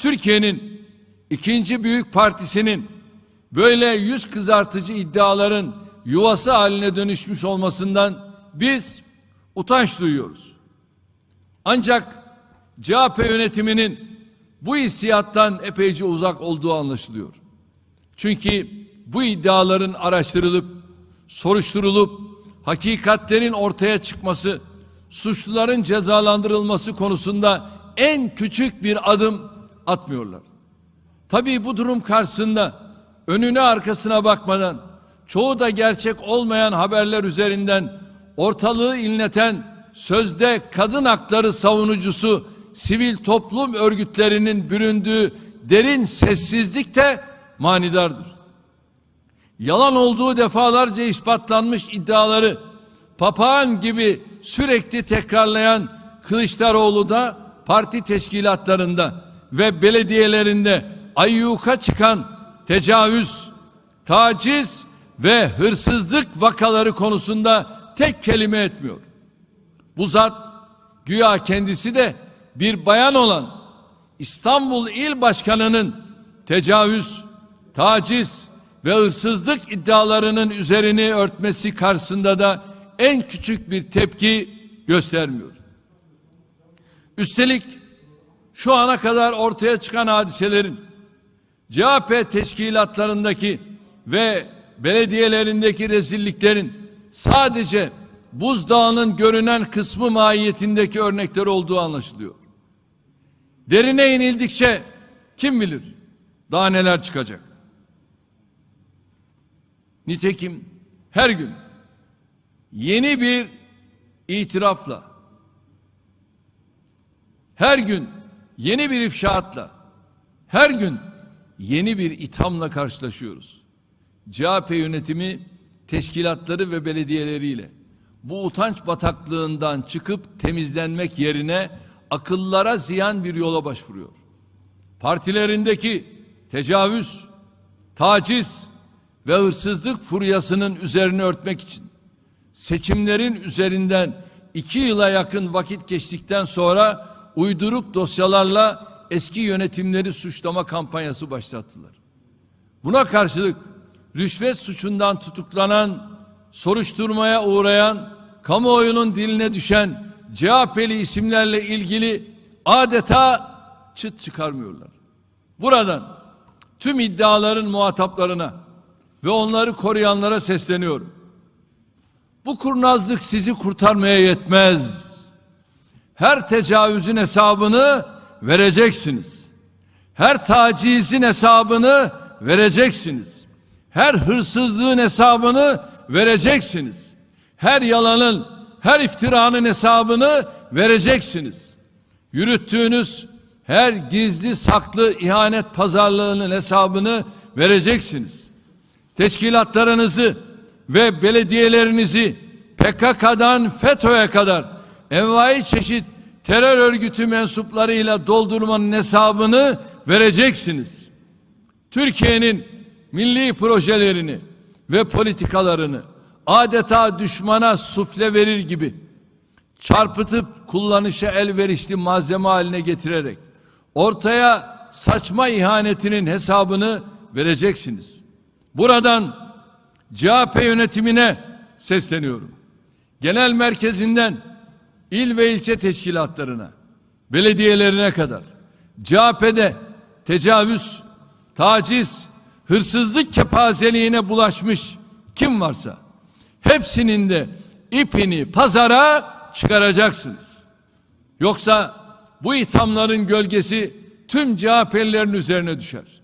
Türkiye'nin ikinci büyük partisinin böyle yüz kızartıcı iddiaların yuvası haline dönüşmüş olmasından biz utanç duyuyoruz. Ancak CHP yönetiminin bu hissiyattan epeyce uzak olduğu anlaşılıyor. Çünkü bu iddiaların araştırılıp, soruşturulup, hakikatlerin ortaya çıkması, suçluların cezalandırılması konusunda en küçük bir adım atmıyorlar. Tabii bu durum karşısında önüne arkasına bakmadan çoğu da gerçek olmayan haberler üzerinden ortalığı inleten sözde kadın hakları savunucusu sivil toplum örgütlerinin büründüğü derin sessizlik de manidardır. Yalan olduğu defalarca ispatlanmış iddiaları papağan gibi sürekli tekrarlayan Kılıçdaroğlu da parti teşkilatlarında ve belediyelerinde ayyuka çıkan tecavüz, taciz ve hırsızlık vakaları konusunda tek kelime etmiyor. Bu zat güya kendisi de bir bayan olan İstanbul İl Başkanı'nın tecavüz, taciz ve hırsızlık iddialarının üzerini örtmesi karşısında da en küçük bir tepki göstermiyor. Üstelik şu ana kadar ortaya çıkan hadiselerin CHP teşkilatlarındaki ve belediyelerindeki rezilliklerin sadece buzdağının görünen kısmı mahiyetindeki örnekler olduğu anlaşılıyor. Derine inildikçe kim bilir daha neler çıkacak. Nitekim her gün yeni bir itirafla her gün yeni bir ifşaatla her gün yeni bir ithamla karşılaşıyoruz. CHP yönetimi teşkilatları ve belediyeleriyle bu utanç bataklığından çıkıp temizlenmek yerine akıllara ziyan bir yola başvuruyor. Partilerindeki tecavüz, taciz ve hırsızlık furyasının üzerini örtmek için seçimlerin üzerinden iki yıla yakın vakit geçtikten sonra uyduruk dosyalarla eski yönetimleri suçlama kampanyası başlattılar. Buna karşılık rüşvet suçundan tutuklanan, soruşturmaya uğrayan, kamuoyunun diline düşen CHP'li isimlerle ilgili adeta çıt çıkarmıyorlar. Buradan tüm iddiaların muhataplarına ve onları koruyanlara sesleniyorum. Bu kurnazlık sizi kurtarmaya yetmez. Her tecavüzün hesabını vereceksiniz. Her tacizin hesabını vereceksiniz. Her hırsızlığın hesabını vereceksiniz. Her yalanın, her iftiranın hesabını vereceksiniz. Yürüttüğünüz her gizli saklı ihanet pazarlığının hesabını vereceksiniz. Teşkilatlarınızı ve belediyelerinizi PKK'dan FETÖ'ye kadar envai çeşit terör örgütü mensuplarıyla doldurmanın hesabını vereceksiniz. Türkiye'nin milli projelerini ve politikalarını adeta düşmana sufle verir gibi çarpıtıp kullanışa elverişli malzeme haline getirerek ortaya saçma ihanetinin hesabını vereceksiniz. Buradan CHP yönetimine sesleniyorum. Genel merkezinden il ve ilçe teşkilatlarına, belediyelerine kadar CHP'de tecavüz, taciz, hırsızlık kepazeliğine bulaşmış kim varsa hepsinin de ipini pazara çıkaracaksınız. Yoksa bu ithamların gölgesi tüm CHP'lilerin üzerine düşer.